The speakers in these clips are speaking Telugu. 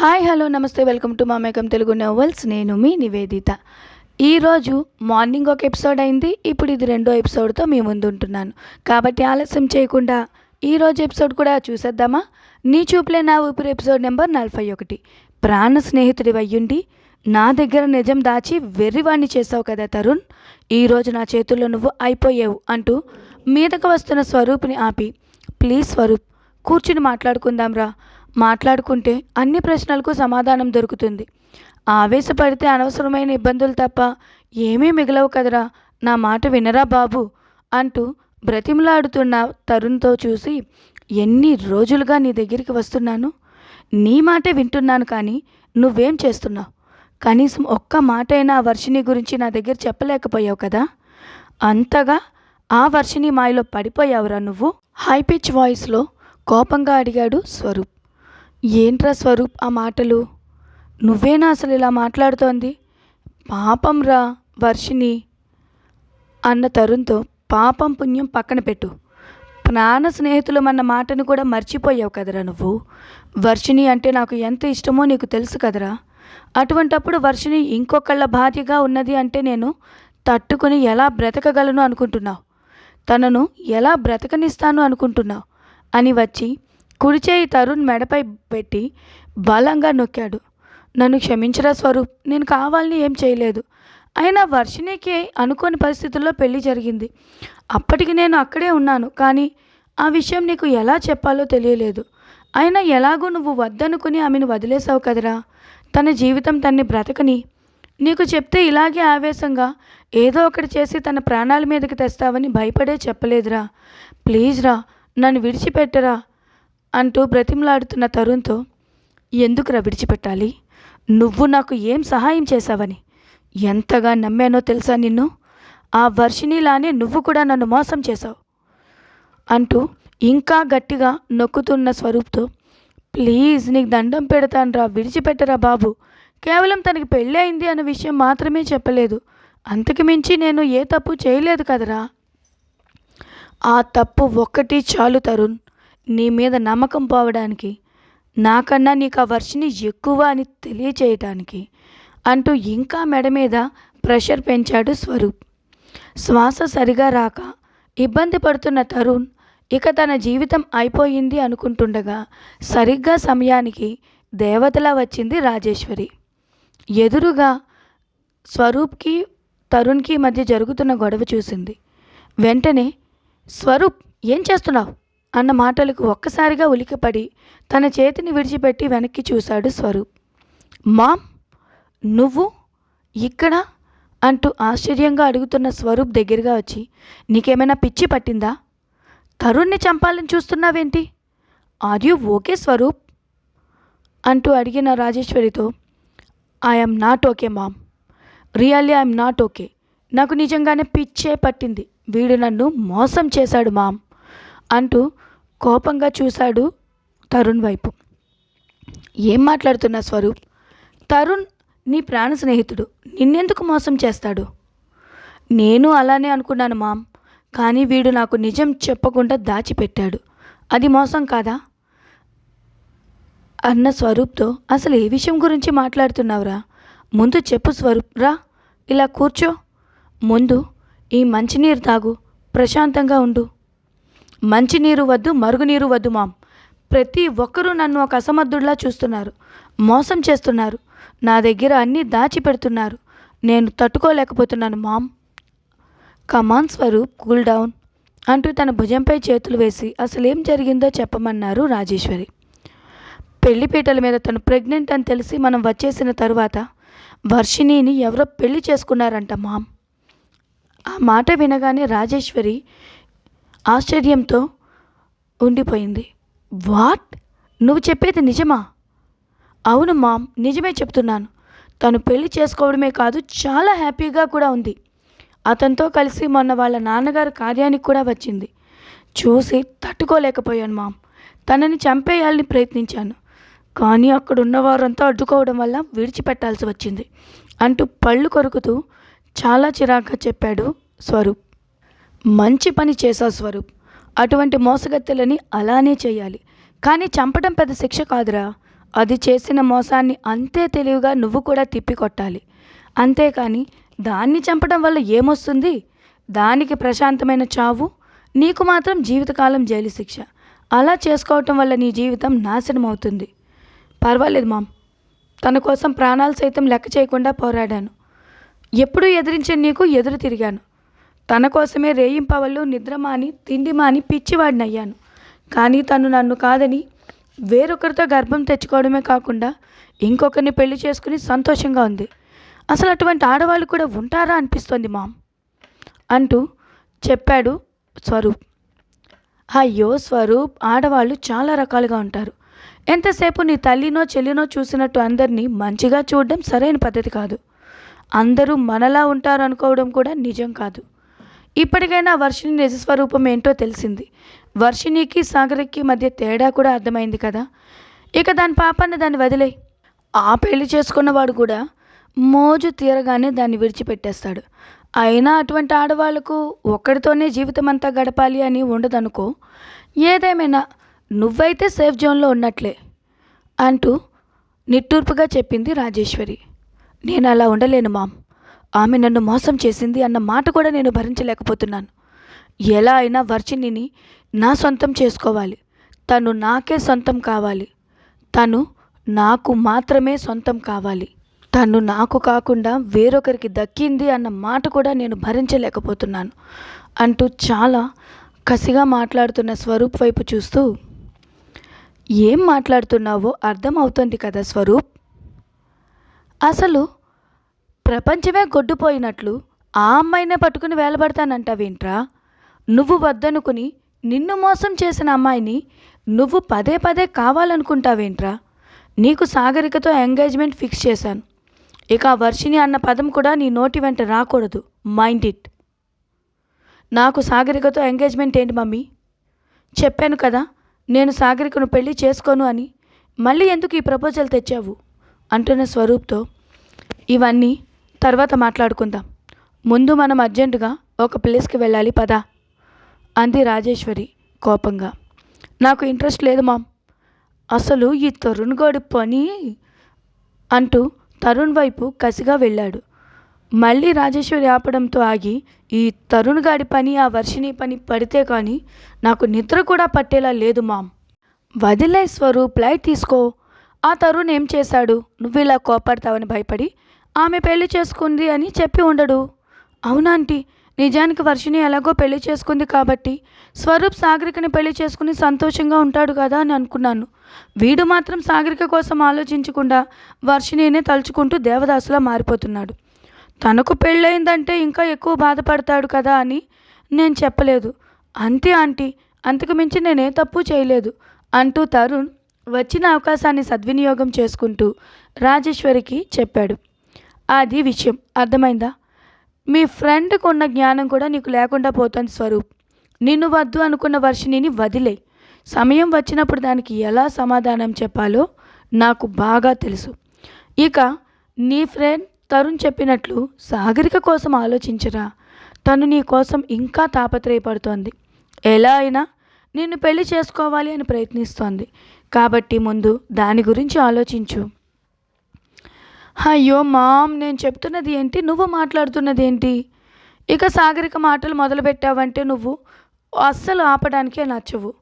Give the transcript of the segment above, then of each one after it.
హాయ్ హలో నమస్తే వెల్కమ్ టు మా తెలుగు నవల్స్. నేను మీ నివేదిత. ఈరోజు మార్నింగ్ ఒక ఎపిసోడ్ అయింది ఇప్పుడు ఇది రెండో ఎపిసోడ్తో మీ ముందు ఉంటున్నాను. కాబట్టి ఆలస్యం చేయకుండా ఈరోజు ఎపిసోడ్ కూడా చూసేద్దామా? నీ చూపులే నా ఊపిరి ఎపిసోడ్ నెంబర్ నలభై ఒకటి. ప్రాణ స్నేహితుడి అయ్యుండి నా దగ్గర నిజం దాచి వెర్రివాణ్ణి చేసావు కదా తరుణ్? ఈరోజు నా చేతుల్లో నువ్వు అయిపోయావు అంటూ మీదకు వస్తున్న స్వరూప్ని ఆపి ప్లీజ్ స్వరూప్ కూర్చుని మాట్లాడుకుందాంరా. మాట్లాడుకుంటే అన్ని ప్రశ్నలకు సమాధానం దొరుకుతుంది. ఆవేశపడితే అనవసరమైన ఇబ్బందులు తప్ప ఏమీ మిగలవు కదరా. నా మాట వినరా బాబు అంటూ బ్రతిమలాడుతున్న తరుణ్తో చూసి ఎన్ని రోజులుగా నీ దగ్గరికి వస్తున్నాను? నీ మాటే వింటున్నాను కానీ నువ్వేం చేస్తున్నావు? కనీసం ఒక్క మాటైనా ఆ వర్షిని గురించి నా దగ్గర చెప్పలేకపోయావు కదా? అంతగా ఆ వర్షిని మాయలో పడిపోయావురా నువ్వు? హై పిచ్ వాయిస్లో కోపంగా అడిగాడు స్వరూప్. ఏంట్రా స్వరూప్ ఆ మాటలు? నువ్వేనా అసలు ఇలా మాట్లాడుతోంది? పాపం రా వర్షిని అన్న తరుణ్తో పాపం పుణ్యం పక్కన పెట్టు. ప్రాణ స్నేహితులు అన్న మాటను కూడా మర్చిపోయావు కదరా నువ్వు? వర్షిని అంటే నాకు ఎంత ఇష్టమో నీకు తెలుసు కదరా? అటువంటప్పుడు వర్షిని ఇంకొకళ్ళ భార్యగా ఉన్నది అంటే నేను తట్టుకుని ఎలా బ్రతకగలను అనుకుంటున్నావు? తనను ఎలా బ్రతకనిస్తాను అనుకుంటున్నావు? అని వచ్చి కుడిచేయి తరుణ్ మెడపై పెట్టి బలంగా నొక్కాడు. నన్ను క్షమించరా స్వరూప్ నేను కావాలని ఏం చేయలేదు. అయినా వర్షిణికి అనుకోని పరిస్థితుల్లో పెళ్ళి జరిగింది. అప్పటికి నేను అక్కడే ఉన్నాను కానీ ఆ విషయం నీకు ఎలా చెప్పాలో తెలియలేదు. అయినా ఎలాగో నువ్వు వద్దనుకుని ఆమెను వదిలేసావు కదరా. తన జీవితం తన్ని బ్రతకని. నీకు చెప్తే ఇలాగే ఆవేశంగా ఏదో ఒకటి చేసి తన ప్రాణాల మీదకి తెస్తావని భయపడే చెప్పలేదురా. ప్లీజ్ రా నన్ను విడిచిపెట్టరా. అంటూ బ్రతిమలాడుతున్న తరుణ్తో ఎందుకురా విడిచిపెట్టాలి? నువ్వు నాకు ఏం సహాయం చేశావని? ఎంతగా నమ్మానో తెలుసా నిన్ను? ఆ వర్షిణిలానే నువ్వు కూడా నన్ను మోసం చేశావు అంటూ ఇంకా గట్టిగా నొక్కుతున్న స్వరూప్తో ప్లీజ్ నీకు దండం పెడతానురా విడిచిపెట్టరా బాబు. కేవలం తనకి పెళ్ళి అయింది అన్న విషయం మాత్రమే చెప్పలేదు. అంతకు మించి నేను ఏ తప్పు చేయలేదు కదరా. ఆ తప్పు ఒక్కటి చాలు తరుణ్. నీ మీద నమ్మకం పోవడానికి నాకన్నా నీకు ఆ వర్షిని ఎక్కువ అని తెలియచేయటానికి అంటూ ఇంకా మెడ మీద ప్రెషర్ పెంచాడు స్వరూప్. శ్వాస సరిగా రాక ఇబ్బంది పడుతున్న తరుణ్ ఇక తన జీవితం అయిపోయింది అనుకుంటుండగా సరిగ్గా సమయానికి దేవతలా వచ్చింది రాజేశ్వరి. ఎదురుగా స్వరూప్కి తరుణ్కి మధ్య జరుగుతున్న గొడవ చూసింది. వెంటనే స్వరూప్ ఏం చేస్తున్నావు? అన్న మాటలకు ఒక్కసారిగా ఉలికిపడి తన చేతిని విడిచిపెట్టి వెనక్కి చూశాడు స్వరూప్. మామ్ నువ్వు ఇక్కడ? అంటూ ఆశ్చర్యంగా అడుగుతున్న స్వరూప్ దగ్గరగా వచ్చి నీకేమైనా పిచ్చి పట్టిందా? తరుణ్ణి చంపాలని చూస్తున్నావేంటి? Are you okay Swaroop? అంటూ అడిగిన రాజేశ్వరితో I'm not okay mom really I'm not okay నాకు నిజంగానే పిచ్చే పట్టింది. వీడు నన్ను మోసం చేశాడు మామ్ అంటూ కోపంగా చూశాడు తరుణ్ వైపు. ఏం మాట్లాడుతున్నా స్వరూప్? తరుణ్ నీ ప్రాణ స్నేహితుడు. నిన్నెందుకు మోసం చేస్తాడు? నేను అలానే అనుకున్నాను మామ్ కానీ వీడు నాకు నిజం చెప్పకుండా దాచిపెట్టాడు. అది మోసం కాదా? అన్న స్వరూప్తో అసలు ఏ విషయం గురించి మాట్లాడుతున్నావురా? ముందు చెప్పు స్వరూప్ రా ఇలా కూర్చో. ముందు ఈ మంచినీరు తాగు ప్రశాంతంగా ఉండు. మంచినీరు వద్దు మరుగునీరు వద్దు మామ్. ప్రతి ఒక్కరూ నన్ను ఒక అసమర్థుడిలా చూస్తున్నారు. మోసం చేస్తున్నారు. నా దగ్గర అన్నీ దాచిపెడుతున్నారు. నేను తట్టుకోలేకపోతున్నాను mom. Come on Swaroop cool down అంటూ తన భుజంపై చేతులు వేసి అసలేం జరిగిందో చెప్పమన్నారు రాజేశ్వరి. పెళ్ళిపీటల మీద తను ప్రెగ్నెంట్ అని తెలిసి మనం వచ్చేసిన తరువాత వర్షిణిని ఎవరో పెళ్ళి చేసుకున్నారంట మామ్. ఆ మాట వినగానే రాజేశ్వరి ఆశ్చర్యంతో ఉండిపోయింది. వాట్? నువ్వు చెప్పేది నిజమా? అవును మామ్ నిజమే చెప్తున్నాను. తను పెళ్ళి చేసుకోవడమే కాదు చాలా హ్యాపీగా కూడా ఉంది. అతనితో కలిసి మొన్న వాళ్ళ నాన్నగారు కార్యానికి కూడా వచ్చింది. చూసి తట్టుకోలేకపోయాను మామ్. తనని చంపేయాలని ప్రయత్నించాను. కానీ అక్కడ ఉన్నవారంతా అడ్డుకోవడం వల్ల విడిచిపెట్టాల్సి వచ్చింది. అంటూ పళ్ళు కొరుకుతూ చాలా చిరాగ్గా చెప్పాడు స్వరూప్. మంచి పని చేశావు స్వరూప్. అటువంటి మోసగత్తెలని అలానే చేయాలి. కానీ చంపడం పెద్ద శిక్ష కాదురా. అది చేసిన మోసాన్ని అంతే తెలివిగా నువ్వు కూడా తిప్పికొట్టాలి. అంతేకాని దాన్ని చంపడం వల్ల ఏమొస్తుంది? దానికి ప్రశాంతమైన చావు? నీకు మాత్రం జీవితకాలం జైలు శిక్ష. అలా చేసుకోవటం వల్ల నీ జీవితం నాశనం అవుతుంది పర్వాలేదు మామ్. తన కోసం ప్రాణాలు సైతం లెక్క చేయకుండా పోరాడాను. ఎప్పుడూ ఎదిరించే నీకు ఎదురు తిరిగాను. తన కోసమే రేయింపవళ్ళు నిద్రమాని తిండిమాని తిండి పిచ్చివాడిని అయ్యాను కానీ తను నన్ను కాదని వేరొకరితో గర్భం తెచ్చుకోవడమే కాకుండా ఇంకొకరిని పెళ్ళి చేసుకుని సంతోషంగా ఉంది. అసలు అటువంటి ఆడవాళ్ళు కూడా ఉంటారా అనిపిస్తోంది మామ్? అంటూ చెప్పాడు స్వరూప్. అయ్యో స్వరూప్ ఆడవాళ్ళు చాలా రకాలుగా ఉంటారు. ఎంతసేపు నీ తల్లినో చెల్లినో చూసినట్టు అందరినీ మంచిగా చూడడం సరైన పద్ధతి కాదు. అందరూ మనలా ఉంటారు అనుకోవడం కూడా నిజం కాదు. ఇప్పటికైనా వర్షిని నిజస్వరూపం ఏంటో తెలిసింది. వర్షినికి సాగరికి మధ్య తేడా కూడా అర్థమైంది కదా. ఇక దాని పాపాన్ని దాన్ని వదిలే. ఆ పెళ్ళి చేసుకున్నవాడు కూడా మోజు తీరగానే దాన్ని విడిచిపెట్టేస్తాడు. అయినా అటువంటి ఆడవాళ్ళకు ఒక్కడితోనే జీవితం అంతా గడపాలి అని ఉండదనుకో ఏదేమైనా నువ్వైతే సేఫ్ జోన్లో ఉన్నట్లే అంటూ నిట్టూర్పుగా చెప్పింది రాజేశ్వరి. నేను అలా ఉండలేను మామ్. ఆమె నన్ను మోసం చేసింది అన్న మాట కూడా నేను భరించలేకపోతున్నాను. ఎలా అయినా వర్షిణిని నా సొంతం చేసుకోవాలి. తను నాకే సొంతం కావాలి. తను నాకు మాత్రమే సొంతం కావాలి. తను నాకు కాకుండా వేరొకరికి దక్కింది అన్న మాట కూడా నేను భరించలేకపోతున్నాను. అంటూ చాలా కసిగా మాట్లాడుతున్న స్వరూప్ వైపు చూస్తూ ఏం మాట్లాడుతున్నావో అర్థం అవుతుంది కదా స్వరూప్? అసలు ప్రపంచమే గొడ్డుపోయినట్లు ఆ అమ్మాయినే పట్టుకుని వేలబడతానంటావేంట్రా నువ్వు వద్దనుకుని నిన్ను మోసం చేసిన అమ్మాయిని నువ్వు పదే పదే కావాలనుకుంటావేంట్రా? నీకు సాగరికతో ఎంగేజ్మెంట్ ఫిక్స్ చేశాను. ఇక ఆ వర్షిని అన్న పదం కూడా నీ నోటి వెంట రాకూడదు. Mind it. నాకు సాగరికతో ఎంగేజ్మెంట్ ఏంటి మమ్మీ? చెప్పాను కదా నేను సాగరికను పెళ్ళి చేసుకోను అని. మళ్ళీ ఎందుకు ఈ ప్రపోజల్ తెచ్చావు? అంటున్న స్వరూప్తో. ఇవన్నీ తర్వాత మాట్లాడుకుందాం. ముందు మనం అర్జెంటుగా ఒక ప్లేస్కి వెళ్ళాలి పదా. అంది రాజేశ్వరి కోపంగా. నాకు ఇంట్రెస్ట్ లేదు మామ్. అసలు ఈ తరుణ్ గోడి పని అంటూ తరుణ్ వైపు కసిగా వెళ్ళాడు. మళ్ళీ రాజేశ్వరి ఆపడంతో ఆగి ఈ తరుణ్ గాడి పని ఆ వర్షిణి పని పడితే కానీ నాకు నిద్ర కూడా పట్టేలా లేదు మామ్. వదిలే స్వరూప్ లైట్ తీసుకో. ఆ తరుణ్ ఏం చేశాడు? నువ్వు ఇలా కోపడతావని భయపడి ఆమె పెళ్ళి చేసుకుంది అని చెప్పి ఉండడు. అవునాంటీ నిజానికి వర్షిని ఎలాగో పెళ్ళి చేసుకుంది కాబట్టి స్వరూప్ సాగరికని పెళ్ళి చేసుకుని సంతోషంగా ఉంటాడు కదా అని అనుకున్నాను. వీడు మాత్రం సాగరిక కోసం ఆలోచించకుండా వర్షినినే తలుచుకుంటూ దేవదాసులా మారిపోతున్నాడు. తనకు పెళ్ళయిందంటే ఇంకా ఎక్కువ బాధపడతాడు కదా అని నేను చెప్పలేదు. అంతే ఆంటీ అంతకు మించి నేనే తప్పు చేయలేదు అంటూ తరుణ్ వచ్చిన అవకాశాన్ని సద్వినియోగం చేసుకుంటూ రాజేశ్వరికి చెప్పాడు. అది విషయం. అర్థమైందా? మీ ఫ్రెండ్కు ఉన్న జ్ఞానం కూడా నీకు లేకుండా పోతుంది స్వరూప్. నిన్ను వద్దు అనుకున్న వర్షిణిని వదిలే. సమయం వచ్చినప్పుడు దానికి ఎలా సమాధానం చెప్పాలో నాకు బాగా తెలుసు. ఇక నీ ఫ్రెండ్ తరుణ్ చెప్పినట్లు సాగరిక కోసం ఆలోచించరా. తను నీ కోసం ఇంకా తాపత్రయపడుతోంది. ఎలా అయినా నిన్ను పెళ్ళి చేసుకోవాలి అని ప్రయత్నిస్తోంది. కాబట్టి ముందు దాని గురించి ఆలోచించు. అయ్యో మామ్ నేను చెప్తున్నది ఏంటి? నువ్వు మాట్లాడుతున్నది ఏంటి? ఇక సాగరిక మాటలు మొదలుపెట్టావంటే నువ్వు అస్సలు ఆపడానికే నచ్చవు.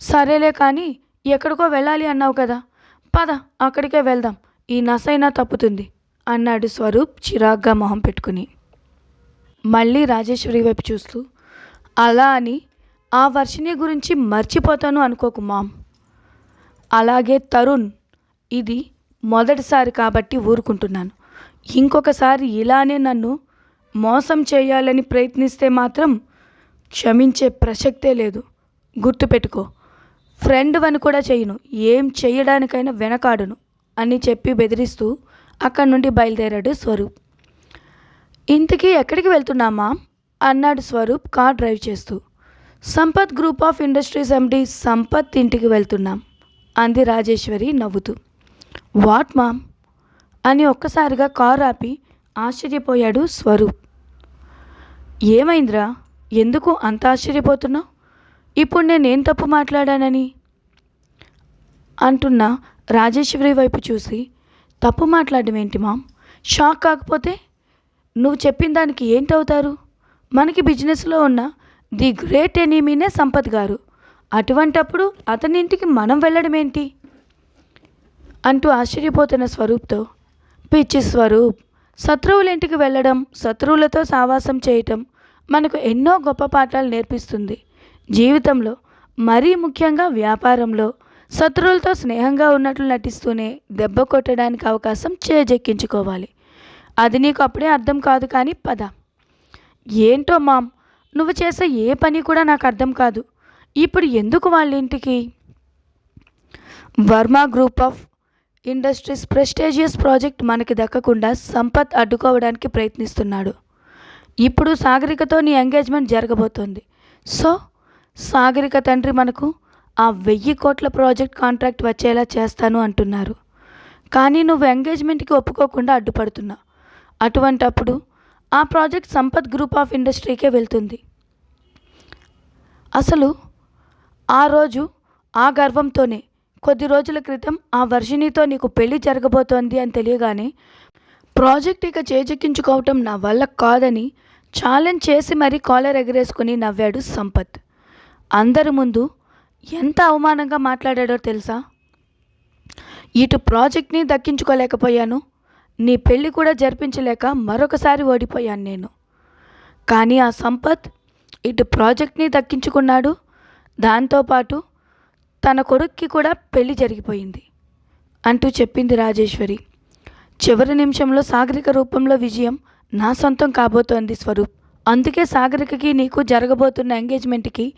సరేలే కానీ ఎక్కడికో వెళ్ళాలి అన్నావు కదా. పద అక్కడికే వెళ్దాం. ఈ నసైనా తప్పుతుంది అన్నాడు స్వరూప్ చిరాగ్గా మొహం పెట్టుకుని. మళ్ళీ రాజేశ్వరి వైపు చూస్తూ అలా అని ఆ వర్షిణి గురించి మర్చిపోతాను అనుకోకు మామ్. అలాగే తరుణ్ ఇది మొదటిసారి కాబట్టి ఊరుకుంటున్నాను. ఇంకొకసారి ఇలానే నన్ను మోసం చేయాలని ప్రయత్నిస్తే మాత్రం క్షమించే ప్రసక్తే లేదు. గుర్తుపెట్టుకో ఫ్రెండ్ అని కూడా చేయను. ఏం చేయడానికైనా వెనకాడను అని చెప్పి బెదిరిస్తూ అక్కడి నుండి బయలుదేరాడు స్వరూప్. ఇంతకీ ఎక్కడికి వెళ్తున్నామా? అన్నాడు స్వరూప్ కార్ డ్రైవ్ చేస్తూ. Sampath group of industries MD Sampath ఇంటికి వెళ్తున్నాం అంది రాజేశ్వరి నవ్వుతూ. What mom? అని ఒక్కసారిగా కారు ఆపి ఆశ్చర్యపోయాడు స్వరూప్. ఏమైందిరా? ఎందుకు అంత ఆశ్చర్యపోతున్నావు? ఇప్పుడు నేనేం తప్పు మాట్లాడానని? అంటున్న రాజేశ్వరి వైపు చూసి తప్పు మాట్లాడడం ఏంటి మామ్? షాక్ కాకపోతే నువ్వు చెప్పిన దానికి ఏంటవుతారు? మనకి బిజినెస్లో ఉన్న ది గ్రేట్ ఎనీమీనే సంపత్ గారు. అటువంటప్పుడు అతని ఇంటికి మనం వెళ్ళడం ఏంటి అంటూ ఆశ్చర్యపోతున్న స్వరూప్తో పిచ్చి స్వరూప్ శత్రువుల ఇంటికి వెళ్ళడం శత్రువులతో సావాసం చేయటం మనకు ఎన్నో గొప్ప పాఠాలు నేర్పిస్తుంది. జీవితంలో మరీ ముఖ్యంగా వ్యాపారంలో శత్రువులతో స్నేహంగా ఉన్నట్లు నటిస్తూనే దెబ్బ కొట్టడానికి అవకాశం చేజెక్కించుకోవాలి. అది నీకు అప్పుడే అర్థం కాదు కానీ పద. ఏంటో మామ్ నువ్వు చేసే ఏ పని కూడా నాకు అర్థం కాదు. ఇప్పుడు ఎందుకు వాళ్ళ ఇంటికి? Varma group of industries prestigious project మనకి దక్కకుండా సంపత్ అడ్డుకోవడానికి ప్రయత్నిస్తున్నాడు. ఇప్పుడు సాగరికతో నీ ఎంగేజ్మెంట్ జరగబోతోంది. సో సాగరిక తండ్రి మనకు ఆ వెయ్యి కోట్ల ప్రాజెక్ట్ కాంట్రాక్ట్ వచ్చేలా చేస్తాను అంటున్నారు. కానీ నువ్వు ఎంగేజ్మెంట్కి ఒప్పుకోకుండా అడ్డుపడుతున్నా. అటువంటప్పుడు ఆ ప్రాజెక్ట్ సంపత్ గ్రూప్ ఆఫ్ ఇండస్ట్రీకే వెళ్తుంది. అసలు ఆ రోజు ఆ గర్వంతోనే కొద్ది రోజుల క్రితం ఆ వర్షిణితో నీకు పెళ్ళి జరగబోతోంది అని తెలియగానే ప్రాజెక్ట్ ఇక చేజెక్కించుకోవటం నా వల్ల కాదని ఛాలెంజ్ చేసి మరీ కాలర్ ఎగరేసుకుని నవ్వాడు సంపత్. అందరి ముందు ఎంత అవమానంగా మాట్లాడాడో తెలుసా? ఇటు ప్రాజెక్ట్ని దక్కించుకోలేకపోయాను నీ పెళ్ళి కూడా జరిపించలేక మరొకసారి ఓడిపోయాను నేను. కానీ ఆ సంపత్ ఇటు ప్రాజెక్ట్ని దక్కించుకున్నాడు దాంతోపాటు తన కొడుక్కి కూడా పెళ్ళి జరిగిపోయింది. అంటూ చెప్పింది రాజేశ్వరి. చివరి నిమిషంలో సాగరిక రూపంలో విజయం నా సొంతం కాబోతోంది స్వరూప్. అందుకే సాగరికకి నీకు జరగబోతున్న ఎంగేజ్మెంట్కి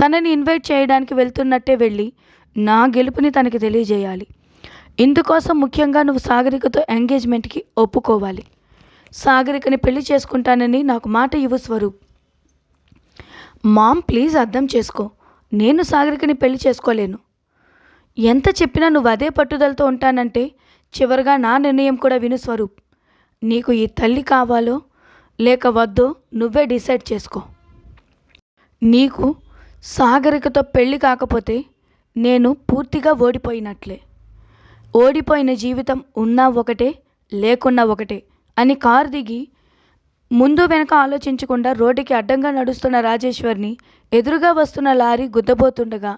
తనని ఇన్వైట్ చేయడానికి వెళ్తున్నట్టే వెళ్ళి నా గెలుపుని తనకి తెలియజేయాలి. ఇందుకోసం ముఖ్యంగా నువ్వు సాగరికతో ఎంగేజ్మెంట్కి ఒప్పుకోవాలి. సాగరికని పెళ్ళి చేసుకుంటానని నాకు మాట ఇవ్వు స్వరూప్. మామ్ ప్లీజ్ అర్థం చేసుకో. నేను సాగరికని పెళ్ళి చేసుకోలేను. ఎంత చెప్పినా నువ్వు అదే పట్టుదలతో ఉంటానంటే చివరిగా నా నిర్ణయం కూడా విను స్వరూప్. నీకు ఈ తల్లి కావాలో లేక వద్దో నువ్వే డిసైడ్ చేసుకో. నీకు సాగరికతో పెళ్ళి కాకపోతే నేను పూర్తిగా ఓడిపోయినట్లే. ఓడిపోయిన జీవితం ఉన్నా ఒకటే లేకున్నా ఒకటే అని కారు దిగి ముందు వెనక ఆలోచించకుండా రోడ్డుకి అడ్డంగా నడుస్తున్న రాజేశ్వర్ని ఎదురుగా వస్తున్న లారీ గుద్దబోతుండగా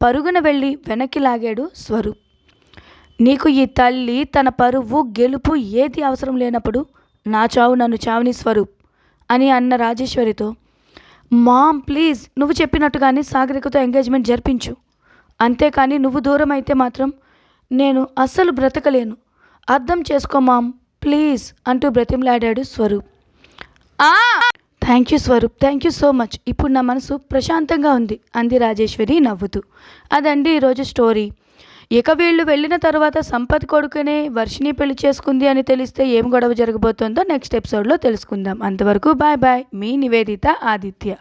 పరుగున వెళ్ళి వెనక్కి లాగాడు స్వరూప్. నీకు ఈ తల్లి తన పరువు గెలుపు ఏది అవసరం లేనప్పుడు నా చావు నన్ను చావుని స్వరూప్ అని అన్న రాజేశ్వరితో మామ్ ప్లీజ్ నువ్వు చెప్పినట్టుగానే సాగరికతో ఎంగేజ్మెంట్ జరిపించు. అంతేకాని నువ్వు దూరం అయితే మాత్రం నేను అస్సలు బ్రతకలేను. అర్థం చేసుకో మామ్ ప్లీజ్ అంటూ బ్రతిమలాడాడు Swaroop. Thank you Swaroop thank you so much. ఇప్పుడు నా మనసు ప్రశాంతంగా ఉంది. అంది రాజేశ్వరి నవ్వుతూ. అదండి ఈరోజు స్టోరీ. ఇక వీళ్ళు వెళ్ళిన తర్వాత సంపత్ కొడుకునే వర్షిని పెళ్ళి చేసుకుంది అని తెలిస్తే ఏం గొడవ జరగబోతుందో నెక్స్ట్ ఎపిసోడ్లో తెలుసుకుందాం. అంతవరకు బాయ్ బాయ్. మీ నివేదిత ఆదిత్య.